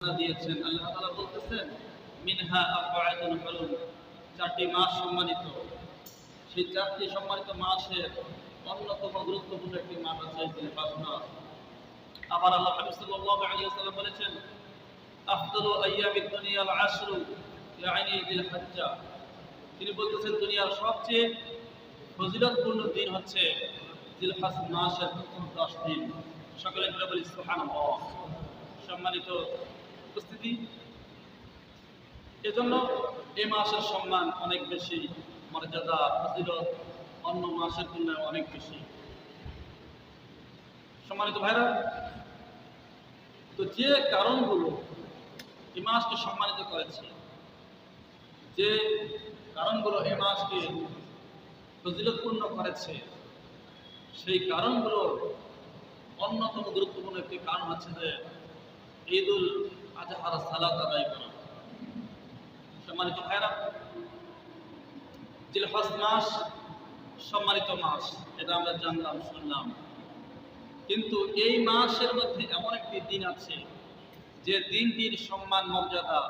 দিয়েছেন। আল্লাহ তাআলা বলতেছেন, মিনহা আরবাআতুন হুরুম চারটি মাস সম্মানিত। সেই চারটি সম্মানিত মাসের অন্যতম গুরুত্বপূর্ণ একটি মাস আছে মাস আবার আল্লাহ হাবিব সাল্লাল্লাহু আলাইহি ওয়াসাল্লাম বলেছেন, আফদালু আইয়ামিদ দুনিয়া আল আশরু ইয়ানি জিল হজ্জা। তিনি বলতেছেন, দুনিয়ার সবচেয়ে ফজিলতপূর্ণ দিন হচ্ছে জিলহজ মাসের প্রথম দশ দিন। সকলে বলি, সুবহানাল্লাহ। সম্মানিত উপস্থিতি। এজন্য এই মাসের সম্মান অনেক বেশি, মর্যাদা ফজিলত অন্য মাসের তুলনায় অনেক বেশি। সম্মানিত ভাইরা, তো যে কারণগুলো এই মাসকে সম্মানিত করেছে, যে কারণগুলো এই মাসকে ফজিলতপূর্ণ করেছে, সেই কারণগুলোর অন্যতম গুরুত্বপূর্ণ একটি কারণ হচ্ছে যে ঈদুল আজহার সালাত আদায় করা। সম্মানিত ভাইরা জিলহজ মাস সম্মানিত মাস, এটা আমরা জানলাম, শুনলাম। কিন্তু এই মাসের মধ্যে এমন একটি দিন আছে, যে দিনটির সম্মান, মর্যাদা,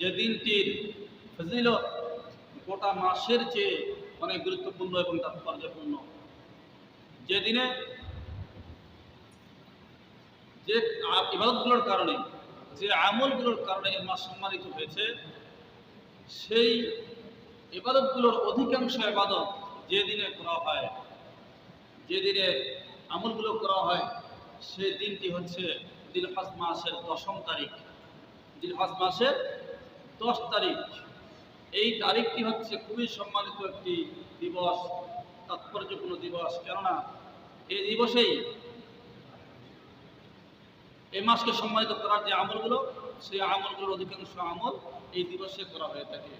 যে দিনটির ফজিলত গোটা মাসের চেয়ে অনেক গুরুত্বপূর্ণ এবং তাৎপর্যপূর্ণ। যে দিনে যে ইবাদতগুলোর কারণে, যে আমলগুলোর কারণে এই মাস সম্মানিত হয়েছে, সেই ইবাদতগুলোর অধিকাংশ ইবাদত যে দিনে করা হয়, যে দিনে আমলগুলো করা হয়, সেই দিনটি হচ্ছে দিলহাজ মাসের দশম তারিখ। দিলহাজ মাসের দশ তারিখ। এই তারিখটি হচ্ছে খুবই সম্মানিত একটি দিবস, তাৎপর্যপূর্ণ দিবস। কেননা, এই দিবসেই এই মাসকে সম্মানিত করার যে আমলগুলো, সেই আমলগুলোর অধিকাংশ আমল এই দিবসে করা হয়ে থাকে।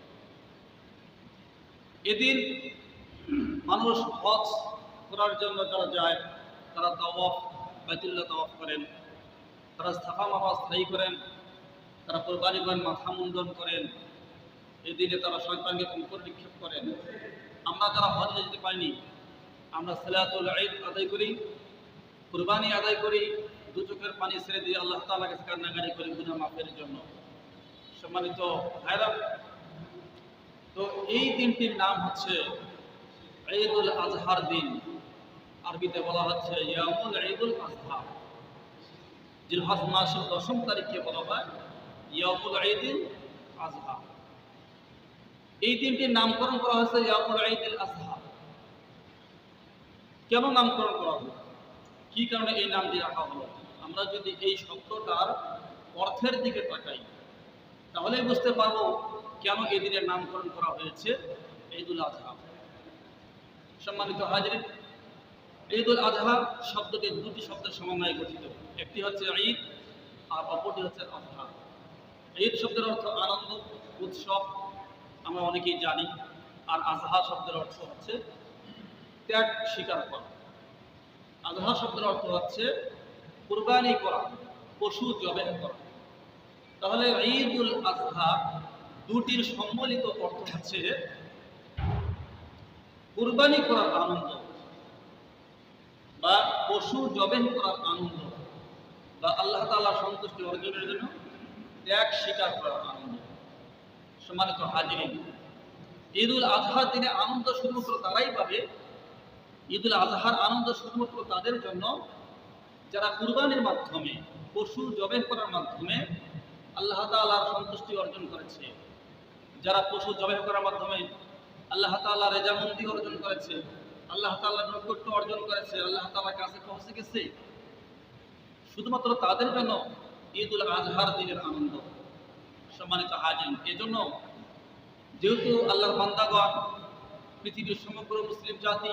এদিন মানুষ হজ করার জন্য যারা যায়, তারা তাওয়াফ, বাইতুল্লাহ তাওয়াফ করেন। তারা স্থাপা মাফা স্থায়ী করেন। তারা কোরবানি করেন, মাথা মুন্ডন করেন। এদিনে তারা সন্তানকে কুকুর নিক্ষেপ করেন। আমরা যারা হজে যেতে পারিনি, আমরা সালাতুল আদায় করি, কুরবানি আদায় করি দু চোখের পানি ছেড়ে দিয়ে আল্লাহ তাআলা কাছে কান্নাকাটি করি গুনাহ মাফের জন্য। সম্মানিত ভাইরা তো এই দিনটির নাম হচ্ছে ঈদুল আজহার দিন। আরবিতে বলা হচ্ছে ইয়ামুল ঈদুল আজহা। জিলহজ মাসের দশম তারিখকে বলা হয় ইয়ামুল ঈদুল আজহা। এই দিনটির নামকরণ করা হয়েছে ইয়ামুল ঈদুল আজহা। কেন নামকরণ করা হলো? কি কারণে এই নামটি রাখা হলো? আমরা যদি এই শব্দটার অর্থের দিকে তাকাই, তাহলেই বুঝতে পারব কেন এই দিনের নামকরণ করা হয়েছে ঈদুল আজহা। সম্মানিত হাজির ঈদুল আজহা শব্দটি দুটি শব্দের সমন্বয়ে গঠিত। একটি হচ্ছে ঈদ, আর অপরটি হচ্ছে আজহা। ঈদ শব্দের অর্থ আনন্দ, উৎসব, আমরা অনেকেই জানি। আর আজহা শব্দের অর্থ হচ্ছে ত্যাগ, স্বীকার করা। আজহা শব্দের অর্থ হচ্ছে কুরবানি করা, পশু জবেহ করা। তাহলে ঈদুল আজহা দুটির সম্মিলিত অর্থ হচ্ছে কুরবানি করার আনন্দ বা পশু জবেহ করার আনন্দ বা আল্লাহ তাআলা সন্তুষ্টি অর্জনের জন্য ত্যাগ স্বীকার করার আনন্দ। সম্মানিত হাজিরিন, ঈদুল আজহার দিনে আনন্দ শুধুমাত্র তারাই পাবে ঈদুল আজহার আনন্দ শুধুমাত্র তাদের জন্য যারা কুরবানির মাধ্যমে, পশু জবেহ করার মাধ্যমে আল্লাহ তাআলার সন্তুষ্টি অর্জন করেছে। যারা পশু জবেহ করার মাধ্যমে আল্লাহ তাআলা রেজামন্দি অর্জন করেছে, আল্লাহ তাআলার নৈকট্য অর্জন করেছে, আল্লাহ তাআলার কাছে পৌঁছে গেছে। শুধুমাত্র তাদের জন্য ঈদুল আজহার দিনের আনন্দ। সম্মানিত হাজিন এজন্য যেহেতু আল্লাহর বান্দাগণ পৃথিবীর সমগ্র মুসলিম জাতি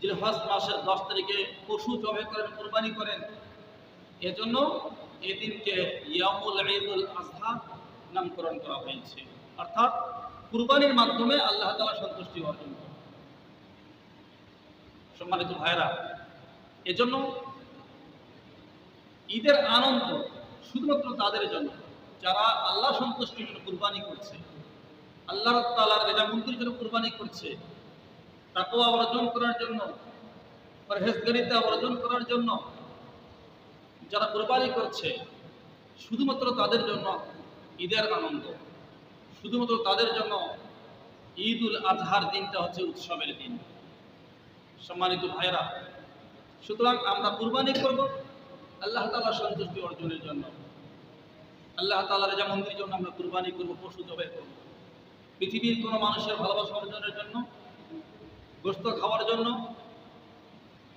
জিলহজ মাসের দশ তারিখে পশু জবে করেন, কোরবানি করেন, এজন্য এদিনকে ইয়ামুল ঈদুল আজহা নামকরণ করা হয়েছে। অর্থাৎ কুরবানির মাধ্যমে আল্লাহ তাআলা সন্তুষ্টি অর্জন করা সম্মানিত ভাইরা এজন্য ঈদের আনন্দ শুধুমাত্র তাদের জন্য, যারা আল্লাহ সন্তুষ্টির জন্য কুরবানি করছে, আল্লাহ তাআলার রেজামন্দির জন্য কুরবানি করছে তাকওয়া অর্জন করার জন্য, পরহেজগারিতা অর্জন করার জন্য যারা কোরবানি করছে, শুধুমাত্র তাদের জন্য ঈদের আনন্দ, শুধুমাত্র তাদের জন্য ঈদ উল আজহার দিনটা হচ্ছে উৎসবের দিন। সম্মানিত ভাইরা সুতরাং আমরা কুরবানি করব আল্লাহ তাআলার সন্তুষ্টি অর্জনের জন্য। আল্লাহ তাআলার যেমনটির জন্য আমরা কুরবানি করব, পশু জবাই করব। পৃথিবীর কোনো মানুষের ভালোবাসা অর্জনের জন্য গোস্ত খাওয়ার জন্য,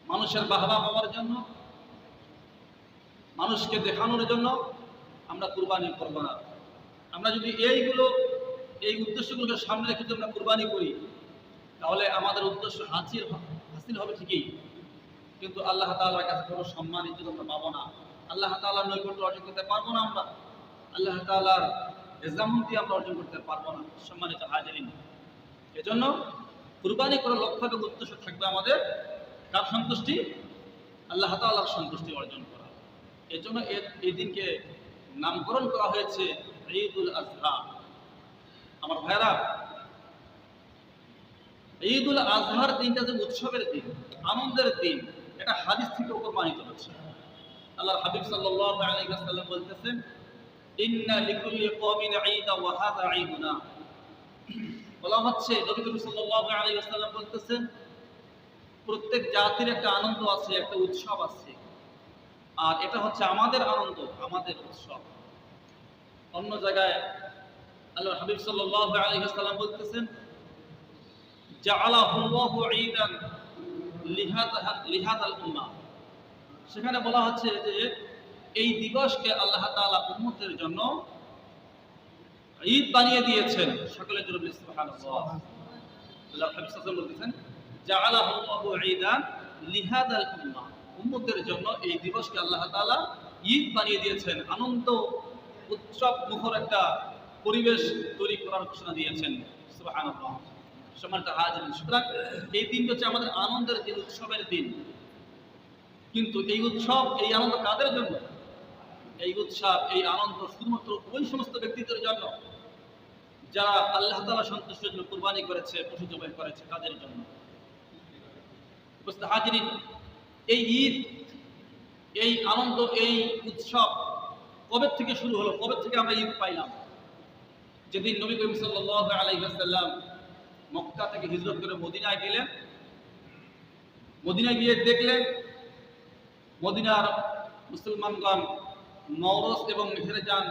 মানুষের বাহবা পাওয়ার জন্য, মানুষকে দেখানোর জন্য আমরা কুরবানি করব না। আমরা যদি এইগুলো, এই উদ্দেশ্যগুলোকে সামনে রেখে যদি আমরা কুরবানি করি, তাহলে আমাদের উদ্দেশ্য হাসিল হাসিল হবে ঠিকই। কিন্তু আল্লাহ তাআলার কাছে কোনো সম্মান ইজ্জত আমরা পাবো না। আল্লাহ তাআলার নৈকট্য অর্জন করতে পারব না আমরা। আল্লাহ তাআলার রেজামন্দি আমরা অর্জন করতে পারব না। সম্মানিত হাজিরিন, এজন্য কুরবানি করার লক্ষ্য এবং উদ্দেশ্য থাকবে আমাদের কার সন্তুষ্টি? আল্লাহ তাআলার সন্তুষ্টি অর্জন করা। এর জন্য এই দিনকে নামকরণ করা হয়েছে ঈদ উল আজহা। আমার ভাইরা ঈদ উল আজহার দিনটা যে উৎসবের দিন, আনন্দের দিন, এটা হাদিস থেকে প্রমাণিত হচ্ছে। আল্লাহর হাবিব ওয়াসাল্লাম বলতেছেন, ইন্না লিকুল্লি কওমিন ঈদা ওয়া ঈদুনা। বলা হচ্ছে বলতেছেন, প্রত্যেক জাতির একটা আনন্দ আছে, একটা উৎসব আছে। আর এটা হচ্ছে আমাদের আনন্দ, আমাদের উৎসব। অন্য জায়গায় আল্লাহ হাবিব সাল্লাল্লাহু আলাইহি বলতেছেন সেখানে বলা হচ্ছে যে, এই দিবসকে আল্লাহ তাআলা উম্মতের জন্য ঈদ বানিয়ে দিয়েছেন সকলের বলি সুবহানাল্লাহ। আল্লাহ জন্য এই দিবসকে আল্লাহ তাআলা ঈদ বানিয়ে দিয়েছেন, আনন্দ, উৎসব, মুখর একটা পরিবেশ তৈরি করার ঘোষণা দিয়েছেন, সুবহানাল্লাহ। সম্মানিত হাজিরিন, সুতরাং এই দিন হচ্ছে আমাদের আনন্দের দিন, উৎসবের দিন। কিন্তু এই উৎসব, এই আনন্দ কাদের জন্য? এই উৎসব, এই আনন্দ শুধুমাত্র ওই সমস্ত ব্যক্তিদের জন্য যারা আল্লাহ তালা সন্তুষ্টের জন্য কুরবানি করেছে, পশু জবাই করেছে, তাদের জন্য। হাজিরিন, এই ঈদ, এই আনন্দ, এই উৎসব কবে থেকে শুরু হলো? কবে থেকে আমরা ঈদ পাইলাম? যেদিন নবী করিম সাল্লাল্লাহু আলাইহি ওয়াসাল্লাম মক্কা থেকে হিজরত করে মদিনায় গেলেন। মদিনায় গিয়ে দেখলেন মদিনার মুসলমানগণ নওরোজ এবং মেহরজান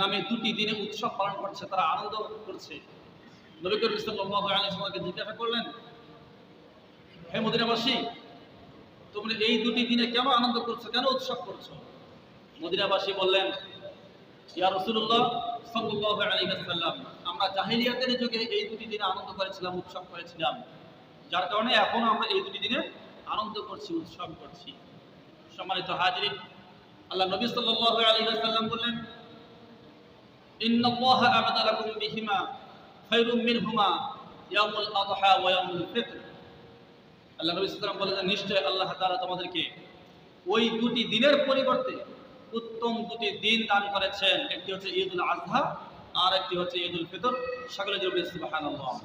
নামে দুটি দিনে উৎসব পালন করছে, তারা আনন্দ করছে। জিজ্ঞাসা করলেন, হে মদিনাবাসী, তোমরা এই দুটি দিনে কেন আনন্দ করছ, কেন উৎসব করছ? মদিনাবাসী বললেন, ইয়া রাসূলুল্লাহ সাল্লাল্লাহু আলাইহি আমরা জাহেলিয়াতের যুগে এই দুটি দিনে আনন্দ করেছিলাম, উৎসব করেছিলাম। যার কারণে এখন আমরা এই দুটি দিনে আনন্দ করছি, উৎসব করছি। সম্মানিত হাজিরিন, আল্লাহ নবী সাল্লাল্লাহু আলাইহি ওয়াসাল্লাম বললেন আযহা ওয়া ইয়াউমুল ফিতর। আল্লাহ নবী সাল্লাল্লাহু আলাইহি বলেন নিশ্চয় আল্লাহ তাআলা তোমাদেরকে ওই দুটি দিনের পরিবর্তে উত্তম দুটি দিন দান করেছেন। একটি হচ্ছে ঈদুল আজহা আর একটি হচ্ছে ঈদুল ফিতর। সকলে সুবহানাল্লাহ।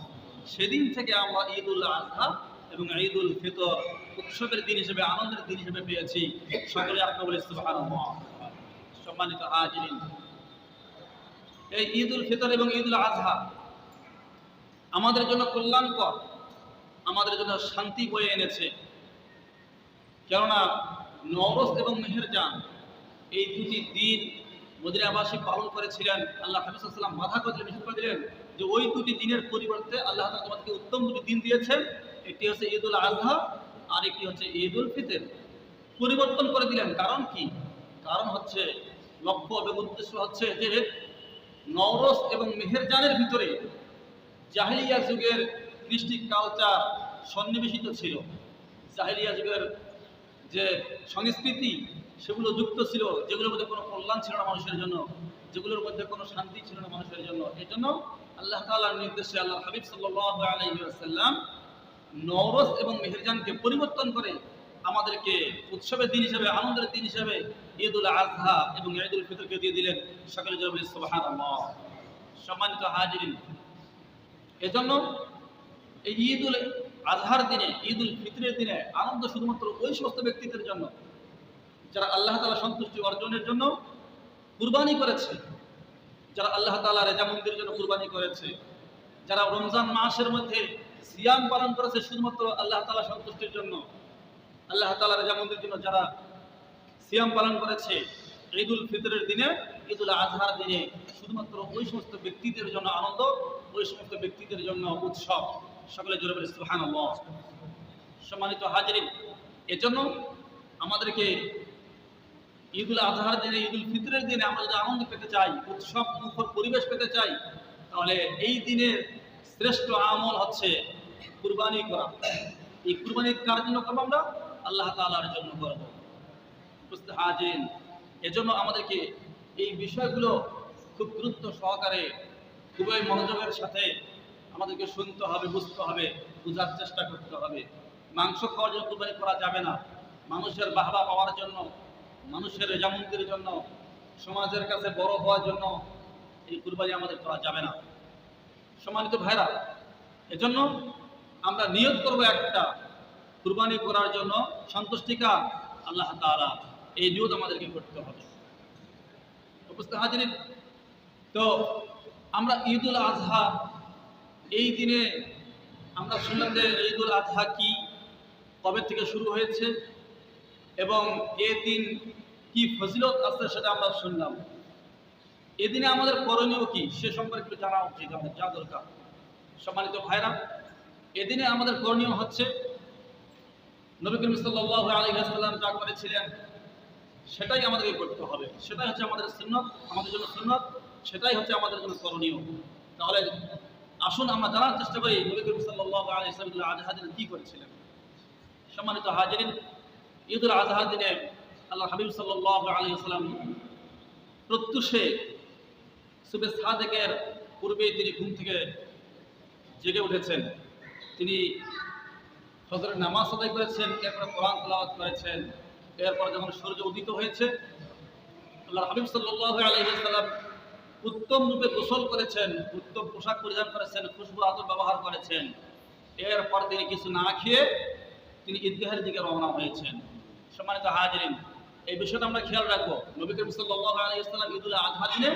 সেদিন থেকে আমরা ঈদ ঈদুল আজহা এবং ঈদুল ফিতর উৎসবের দিন হিসেবে, আনন্দের দিন হিসেবে পেয়েছি। সকলে আপনি বলে সুবহানাল্লাহ। সম্মানিত হাজিরিন এই ঈদুল ফিতর এবং ঈদুল আজহা আমাদের জন্য কল্যাণকর, আমাদের জন্য শান্তি বয়ে এনেছে। কেননা নওরোজ এবং মেহেরজান এই দুটি দিন মদিনাবাসী পালন করেছিলেন, আল্লাহ সাল্লাম বাধা করেছিলেন নিষেধ করে দিলেন যে ওই দুটি দিনের পরিবর্তে আল্লাহ তোমাদেরকে উত্তম দুটি দিন দিয়েছেন। একটি হচ্ছে ঈদুল আজহা আর একটি হচ্ছে ঈদুল ফিতর। পরিবর্তন করে দিলেন। কারণ কি? কারণ হচ্ছে লক্ষ্য এবং উদ্দেশ্য হচ্ছে যে নওরোজ এবং মেহেরজানের ভিতরে জাহিলিয়া যুগের কৃষ্টি কালচার সন্নিবেশিত ছিল। জাহিলিয়া যুগের যে সংস্কৃতি, সেগুলো যুক্ত ছিল, যেগুলোর মধ্যে কোনো কল্যাণ ছিল না মানুষের জন্য, যেগুলোর মধ্যে কোনো শান্তি ছিল না মানুষের জন্য। এই জন্য আল্লাহ তাআলার নির্দেশে আল্লাহ হাবিব সাল্লাল্লাহু আলাইহি ওয়াসাল্লাম নওরোজ এবং মেহেরজানকে পরিবর্তন করে আমাদেরকে উৎসবের দিন হিসেবে, আনন্দের দিন হিসেবে ঈদুল আজহা এবং ঈদুল ফিতরকে দিয়ে দিলেন সকলে বলি সম্মানিত হাজিরিন, এজন্য এই ঈদুল আজহার দিনে, ঈদুল ফিতরের দিনে আনন্দ শুধুমাত্র ওই সমস্ত ব্যক্তিদের জন্য যারা আল্লাহ তালা সন্তুষ্টি অর্জনের জন্য কুরবানি করেছে, যারা আল্লাহ তালা রেজামন্দির জন্য কুরবানি করেছে, যারা রমজান মাসের মধ্যে সিয়াম পালন করেছে শুধুমাত্র আল্লাহ তালা সন্তুষ্টির জন্য। আল্লাহ তালা রেজামন্দির জন্য যারা সিয়াম পালন করেছে ঈদ উল ফিতরের দিনে ঈদ উল আজহার দিনে, শুধুমাত্র ওই সমস্ত ব্যক্তিদের জন্য আনন্দ, ওই সমস্ত ব্যক্তিদের জন্য উৎসব। সকলে জোরে বলে সুহান সম্মানিত হাজিরিন, এজন্য আমাদেরকে ঈদ উল আজহার দিনে ঈদ উল ফিতরের দিনে আমরা যদি আনন্দ পেতে চাই, উৎসব মুখর পরিবেশ পেতে চাই, তাহলে এই দিনের শ্রেষ্ঠ আমল হচ্ছে কুরবানি করা। এই কুরবানি কার জন্য করব আমরা? আল্লাহ তাআলার জন্য করব। বুঝতে হাজিন এজন্য আমাদেরকে এই বিষয়গুলো খুব গুরুত্ব সহকারে, খুবই মনোযোগের সাথে আমাদেরকে শুনতে হবে, বুঝতে হবে, বোঝার চেষ্টা করতে হবে। মাংস খাওয়ার জন্য কুরবানি করা যাবে না। মানুষের বাহবা পাওয়ার জন্য, মানুষের রেজামন্দির জন্য, সমাজের কাছে বড় হওয়ার জন্য এই কুরবানি আমাদের করা যাবে না। সম্মানিত ভাইরা, এজন্য আমরা নিয়োগ করব একটা কুরবানি করার জন্য সন্তুষ্টিকা আল্লাহ তাআলা। এই নিয়োগ আমাদেরকে করতে হবে। তো আমরা ঈদুল আজহা এই দিনে আমরা শুনলাম যে ঈদুল আজহা কি, কবে থেকে শুরু হয়েছে এবং এ দিন কি ফজিলত আছে সেটা আমরা শুনলাম। এদিনে আমাদের করণীয় কি সে সম্পর্কে একটু জানা উচিত আমাদের যা দরকার। সম্মানিত ভাইরা এদিনে আমাদের করণীয় হচ্ছে নবী করিম সাল্লাল্লাহু আলাইহি ওয়াসাল্লাম যা করেছিলেন, সেটাই আমাদেরকে করতে হবে। সেটাই হচ্ছে আমাদের সুন্নত, আমাদের জন্য সুন্নত, সেটাই হচ্ছে আমাদের জন্য করণীয়। তাহলে আসুন আমরা জানার চেষ্টা করি নবী করিম সাল্লাল্লাহু আলাইহি ওয়াসাল্লাম আজহা দিনে কি করেছিলেন। সম্মানিত হাজিরিন উল আজহার দিনে আল্লাহ হাবিব সাল্লাল্লাহু আলাইহি ওয়াসাল্লাম প্রত্যুষে সুবে সাদেকের পূর্বেই তিনি ঘুম থেকে জেগে উঠেছেন। তিনি ফজরের নামাজ আদায় করেছেন, এরপরে কোরআন তেলাওয়াত করেছেন, এরপর যখন সূর্য উদিত হয়েছে আল্লাহ হাবিব সাল্লাল্লাহু আলাইহি ওয়াসাল্লাম উত্তম রূপে গোসল করেছেন, উত্তম পোশাক পরিধান করেছেন, খুশবু আতর ব্যবহার করেছেন। এরপর তিনি কিছু না খেয়ে তিনি ঈদগাহের দিকে রওনা হয়েছেন। সম্মানিত হাজিরিন, এই বিষয়টা আমরা খেয়াল রাখব। নবী করিম সাল্লাল্লাহু আলাইহি ওয়াসাল্লাম ঈদুল আজহা দিনে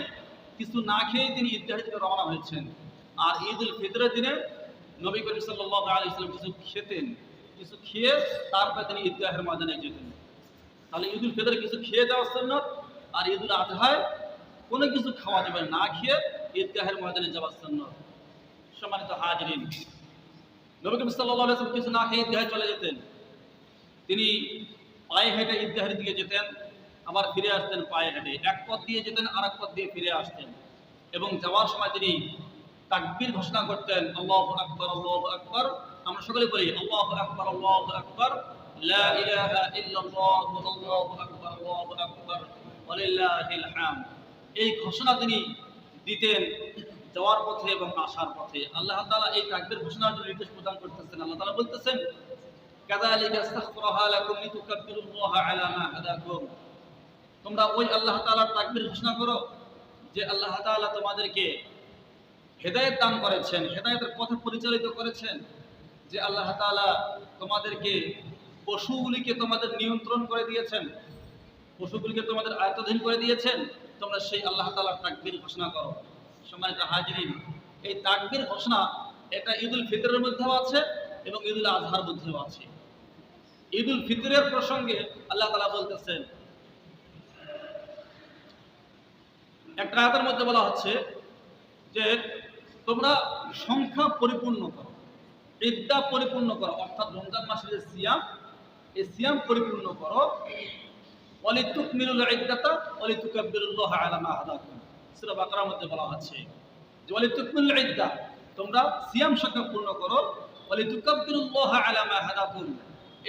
কিছু না খেয়ে তিনি ঈদগাহের দিকে রওনা হয়েছেন। আর ঈদ উল ফিতরের দিনে নবী করিম সাল্লাল্লাহু আলাইহি কিছু খেতেন। কিছু খেয়ে তারপরে তিনি ঈদগাহের ময়দানে যেতেন। তাহলে ঈদ উল ফিতরে কিছু খেয়ে যাওয়ার সুন্নত আর ঈদ উল আজহায় কোনো কিছু খাওয়া যাবে না, খেয়ে ঈদগাহের ময়দানে যাওয়ার সুন্নত। সম্মানিত হাজিরিন নবী আলাইহি কিছু না খেয়ে ঈদগাহে চলে যেতেন। তিনি পায়ে হেঁটে ঈদগাহের দিকে যেতেন আবার ফিরে আসতেন পায়ে হেঁটে। এক পথ দিয়ে যেতেন আর এক পথ দিয়ে ফিরে আসতেন। এবং যাওয়ার সময় তিনি তাকবীর ঘোষণা করতেন আল্লাহু আকবার আল্লাহু আকবার। আমরা সকলে বলি, আল্লাহু আকবার আল্লাহু আকবার, লা ইলাহা ইল্লাল্লাহু, আল্লাহু আকবার আল্লাহু আকবার, ওয়ালিল্লাহিল হামদ। এই ঘোষণা তিনি দিতেন যাওয়ার পথে এবং আসার পথে। আল্লাহ তাআলা এই তাকবীর ঘোষণার জন্য নির্দেশ প্রদান করতেছেন। আল্লাহ তাআলা বলতেছেন, কাযালিকা আস্তাগফিরুহা লাকুম লিতুকাব্বিরুল্লাহা আলা মা হাদাকুম। তোমরা ওই আল্লাহ তাআলার তাকবীর ঘোষণা করো, যে আল্লাহ তাআলা তোমাদেরকে হেদায়েত দান করেছেন, হেদায়েতের পথে পরিচালিত করেছেন। যে আল্লাহ তাআলা তোমাদেরকে পশুগুলিকে তোমাদের নিয়ন্ত্রণ করে দিয়েছেন, পশুগুলিকে তোমাদের আয়ত্তাধীন করে দিয়েছেন, তোমরা সেই আল্লাহ তাআলার তাকবির ঘোষণা করো। সম্মানিত হাজিরিন, এই তাকবির ঘোষণা এটা ঈদুল ফিতরের মধ্যেও আছে এবং ঈদুল আজহার মধ্যেও আছে। ঈদুল ফিতরের প্রসঙ্গে আল্লাহ তালা বলতেছেন, একটা আয়াতের মধ্যে বলা হচ্ছে যে তোমরা সংখ্যা পরিপূর্ণ করো। ইদ্যা পরিপূর্ণ করো, অর্থাৎ রমজান মাসের যে সিয়াম, এই সিয়াম পরিপূর্ণ করো। অলিতুক মিরুল ইদ্দাতা অলিতুকাব্বিরুল্লাহ আলা মা হাদাকুম। সূরা বাকারার মধ্যে বলা আছে যে অলিতুক মিরুল ইদ্দা, তোমরা সিয়াম সংখ্যা পূর্ণ করো অলিতুকাব্বিরুল্লাহ আলা মা হাদাকুম।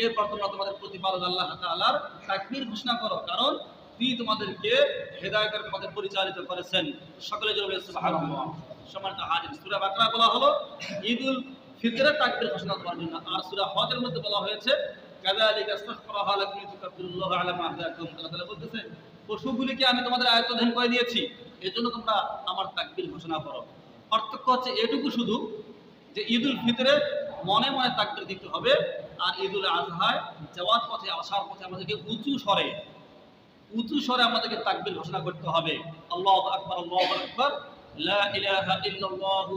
এরপর তোমরা তোমাদের প্রতিপালক আল্লাহ তাআলার তাকবীর ঘোষণা করো, কারণ তিনি তোমাদেরকে হেদায়েতের পথে পরিচালিত করেছেন। সকলে জোরে সুবহানাল্লাহ। সম্মানিত হাজির, সূরা বাকরা বলা হলো, ঈদুল ফিতরের তাকবীর ঘোষণা করার জন্য। আর সূরা হজের মধ্যে বলা হয়েছে লাকুম লিতুকাব্বিরুল্লাহ আলা মা আল্লাহ তাআলা বলতেছে, পশুগুলিকে আমি তোমাদের আয়ত্তাধীন করে দিয়েছি এজন্য তোমরা আমার তাকবীর ঘোষণা করো। পার্থক্য হচ্ছে এটুকু শুধু যে ঈদুল ফিতরে মনে মনে তাকবীর দিতে হবে, আর ঈদুল আজহায় যাওয়ার পথে, আসার পথে আমাদেরকে উঁচু স্বরে উঁচু স্বরে আমাদেরকে তাকবির ঘোষণা করতে হবে। আল্লাহ আকবর আল্লাহ আকবর। লা ইলাহা ইল্লাল্লাহু